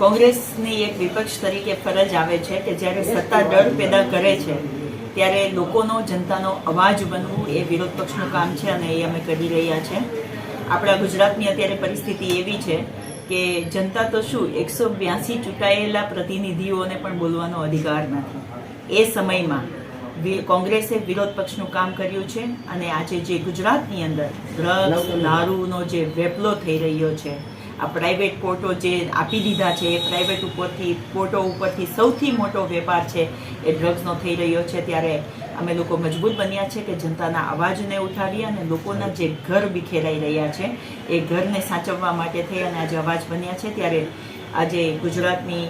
કોંગ્રેસની એક વિપક્ષ તરીકે ફરજ આવે છે કે જ્યારે સત્તા ડર પેદા કરે છે ત્યારે લોકોનો જનતાનો અવાજ બનવું એ વિરોધ પક્ષનું કામ છે અને એ અમે કરી રહ્યા છે. આપણા ગુજરાતની અત્યારે પરિસ્થિતિ એવી છે કે જનતા તો શું એકસો બ્યાસી ચૂંટાયેલા પ્રતિનિધિઓને પણ બોલવાનો અધિકાર નથી. એ સમયમાં વિ- કોંગ્રેસે વિરોધ પક્ષનું કામ કર્યું છે અને આજે જે ગુજરાતની અંદર ડ્રગ્સ દારૂનો જે વેપલો થઈ રહ્યો છે આ પ્રાઇવેટ પોર્ટો જે આપી દીધા છે, એ પ્રાઇવેટ ઉપરથી પોર્ટો ઉપરથી સૌથી મોટો વેપાર છે એ ડ્રગ્સનો થઈ રહ્યો છે. ત્યારે અમે લોકો મજબૂત બન્યા છે કે જનતાના અવાજને ઉઠાવી અને લોકોના જે ઘર વિખેરાઈ રહ્યા છે, એ ઘરને સાચવવા માટે થઈ અને આજે અવાજ બન્યા છે. ત્યારે આજે ગુજરાતની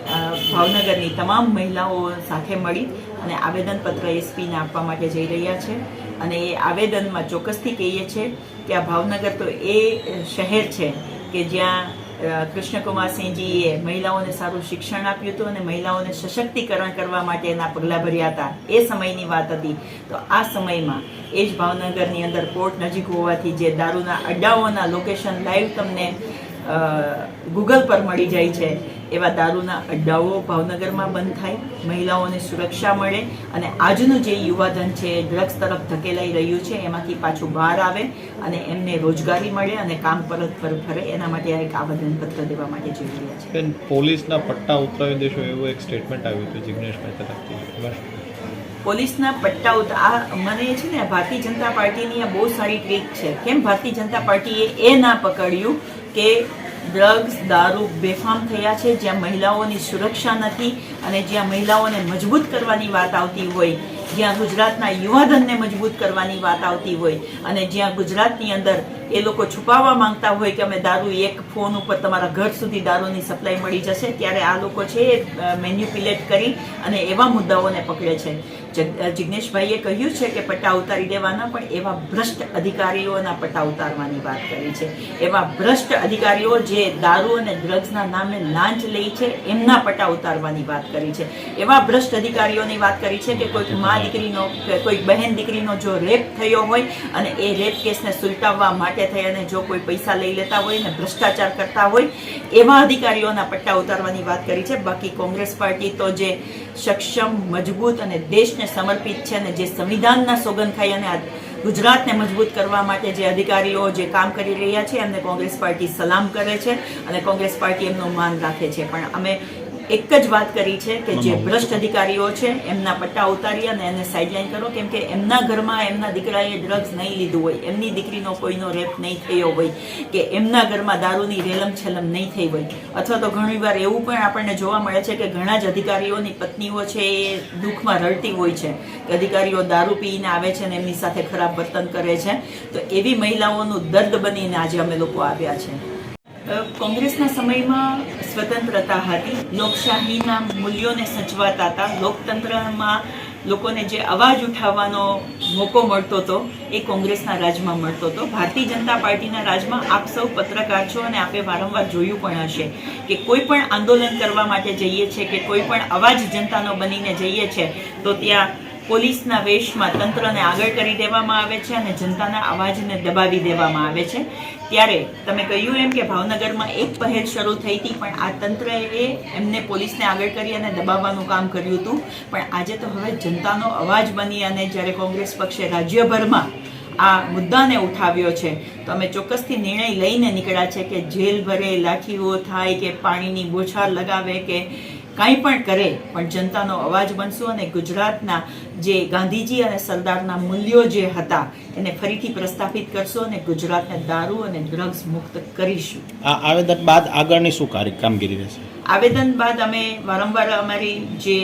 ભાવનગરની તમામ મહિલાઓ સાથે મળી અને આવેદનપત્ર એસપીને આપવા માટે જઈ રહ્યા છે. અને એ આવેદનમાં ચોક્કસથી કહીએ છીએ કે આ ભાવનગર તો એ શહેર છે કે જ્યાં અ, કૃષ્ણકુમારસિંહજીએ મહિલાઓને સારું શિક્ષણ આપ્યું હતું અને મહિલાઓને સશક્તિકરણ કરવા માટે એના પગલાં ભર્યા હતા. એ સમયની વાત હતી. તો આ સમયમાં એ જ ભાવનગરની અંદર પોર્ટ નજીક હોવાથી જે દારૂના અડ્ડાઓના લોકેશન લાઈવ તમને ગૂગલ પર મળી જાય છે. એવા દારૂના અડ્ડાઓ ભાવનગરમાં બંધ થાય મહિલાઓને સુરક્ષા મળે અને આજનું જે યુવાધન છે ડ્રગ્સ તરફ ધકેલાઈ રહ્યું છે એમાંથી પાછું બહાર આવે અને એમને રોજગારી મળે અને કામ પરત પર ફરે. એના માટે આ એક આવેદનપત્ર દેવા માટે જઈ રહ્યા છે. પોલીસના પટ્ટા ઉતરાવી દેશો એવું એક સ્ટેટમેન્ટ આવ્યું હતું જિગ્નેશભાઈ તરફથી. પોલીસના પટ્ટા ઉત- આ મને છે ને ભારતીય જનતા પાર્ટીની આ બહુ સારી ટ્રીક છે. કેમ? ભારતીય જનતા પાર્ટીએ એ ના પકડ્યું કે ડ્રગ્સ, દારૂ બેફામ થયા છે, જ્યાં મહિલાઓની સુરક્ષા નથી અને જ્યાં મહિલાઓને મજબૂત કરવાની વાત આવતી હોય, જ્યાં ગુજરાતના યુવાધનને મજબૂત કરવાની વાત આવતી હોય અને જ્યાં ગુજરાતની અંદર એ લોકો છુપાવવા માંગતા હોય કે અમે દારૂ એક ફોન ઉપર તમારા ઘર સુધી દારૂની સપ્લાય મળી જશે, ત્યારે આ લોકો છે એ મેન્યુપ્યુલેટ કરી અને એવા મુદ્દાઓને પકડે છે. જિજ્ઞેશભાઈએ કહ્યું છે કે પટ્ટા ઉતારી દેવાના, પણ એવા ભ્રષ્ટ અધિકારીઓના પટ્ટા ઉતારવાની વાત કરી છે. એવા ભ્રષ્ટ અધિકારીઓ જે દારૂ અને ડ્રગ્સના નામે લાંચ લે છે, એમના પટ્ટા ઉતારવાની વાત કરી છે. એવા ભ્રષ્ટ અધિકારીઓની વાત કરી છે કે કોઈક મા દીકરીનો કોઈ બહેન દીકરીનો જો રેપ થયો હોય અને એ રેપ કેસને સુલટાવવા માટે થઈ અને જો કોઈ પૈસા લઈ લેતા હોય ને ભ્રષ્ટાચાર કરતા હોય, એવા અધિકારીઓના પટ્ટા ઉતારવાની વાત કરી છે. બાકી કોંગ્રેસ પાર્ટી તો જે સક્ષમ, મજબૂત અને દેશને સમર્પિત છે અને જે સંવિધાનના સોગંદ ખાઈ અને ગુજરાતને મજબૂત કરવા માટે જે અધિકારીઓ જે કામ કરી રહ્યા છે, એમને કોંગ્રેસ પાર્ટી સલામ કરે છે અને કોંગ્રેસ પાર્ટી એમનું માન રાખે છે. પણ અમે એક જ વાત કરી છે કે જે ભ્રષ્ટ અધિકારીઓ છે એમના પટ્ટા ઉતારી અને એને સાઇડલાઇન કરો. કેમ કે એમના ઘરમાં એમના દીકરાએ ડ્રગ્સ નહીં લીધું હોય. એમની દીકરીનો કોઈનો રેપ નહીં થયો હોય કે એમના ઘરમાં દારૂની રેલમ છેલમ નહીં થઈ હોય. અથવા તો ઘણીવાર એવું પણ આપણને જોવા મળે છે કે ઘણા જ અધિકારીઓની પત્નીઓ છે એ દુઃખમાં રડતી હોય છે કે અધિકારીઓ દારૂ પીને આવે છે અને એમની સાથે ખરાબ વર્તન કરે છે. તો એવી મહિલાઓનું દર્દ બનીને આજે અમે લોકો આવ્યા છે. કોંગ્રેસના સમયમાં સ્વતંત્રતા હતી. લોકશાહીના મૂલ્યોને સચવાતા હતા લોકતંત્રમાં લોકોને જે અવાજ ઉઠાવવાનો મોકો મળતો હતો એ કોંગ્રેસના રાજમાં મળતો હતો ભારતીય જનતા પાર્ટીના રાજમાં આપ સૌ પત્રકાર છો અને આપે વારંવાર જોયું પણ હશે કે કોઈ પણ આંદોલન કરવા માટે જઈએ છે કે કોઈ પણ અવાજ જનતાનો બનીને જઈએ છે, તો ત્યાં પોલીસના વેશમાં તંત્રને આગળ કરી દેવામાં આવે છે અને જનતાના અવાજને દબાવી દેવામાં આવે છે. ત્યારે તમે કહ્યું એમ કે ભાવનગરમાં એક પહેલ શરૂ થઈ હતી, પણ આ તંત્રએ એમને પોલીસને આગળ કરી અને દબાવવાનું કામ કર્યું હતું. પણ આજે તો હવે જનતાનો અવાજ બની અને જ્યારે કોંગ્રેસ પક્ષે રાજ્યભરમાં આ મુદ્દાને ઉઠાવ્યો છે, તો અમે ચોક્કસથી નિર્ણય લઈને નીકળ્યા છે કે જેલ ભરે લાઠીઓ થાય કે પાણીની બોછાર લગાવે કે કાંઈ પણ કરે પણ જનતાનો અવાજ બનશું અને ગુજરાતના જે ગાંધીજી અને સરદારના મૂલ્યો જે હતા એને ફરીથી પ્રસ્થાપિત કરશું અને ગુજરાતને દારૂ અને ડ્રગ્સ મુક્ત કરીશું. આ આવેદન બાદ આગળની શું કાર્ય કામગીરી રહેશે? આવેદન બાદ અમે વારંવાર અમારી જે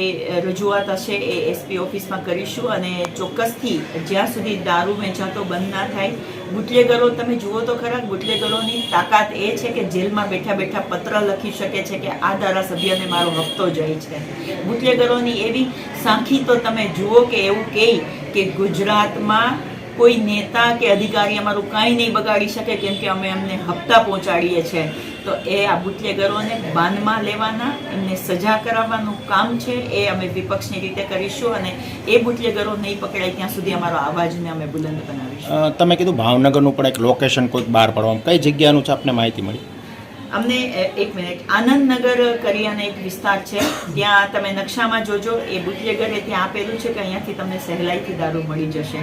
રજૂઆત હશે એ એસપી ઓફિસમાં કરીશું અને ચોક્કસથી જ્યાં સુધી દારૂ વેચાતો બંધ ના થાય બુટલેગરો તમે જુઓ તો ખરા બુટલેગરોની તાકાત એ છે કે જેલમાં બેઠા બેઠા પત્ર લખી શકે છે કે આ ધારાસભ્યને મારો હપ્તો જાય છે. બુટલેગરોની એવી સાંખી તો તમે જુઓ કે એવું કહે કે ગુજરાતમાં કોઈ નેતા કે અધિકારી અમારું કાંઈ નહીં બગાડી શકે કેમ કે અમે એમને હપ્તા પહોંચાડીએ છીએ તો એ આ બુટલેગરોને બાંધમાં લેવાના એમને સજા કરાવવાનું કામ છે એ અમે વિપક્ષની રીતે કરીશું અને એ બુટલેગરો નહીં પકડાય ત્યાં સુધી અમારો અવાજને અમે બુલંદ બનાવીશું. તમે કીધું ભાવનગરનું પણ એક લોકેશન કોઈક બહાર પાડવામાં. કઈ જગ્યાનું છે? આપને માહિતી મળી. અમને એક મિનિટ. આનંદનગર કરિયાના એક વિસ્તાર છે. ત્યાં તમે નકશામાં જોજો. એ બુટલેગરે ત્યાં આપેલું છે કે અહીંયાથી તમને સહેલાઈથી દારૂ મળી જશે.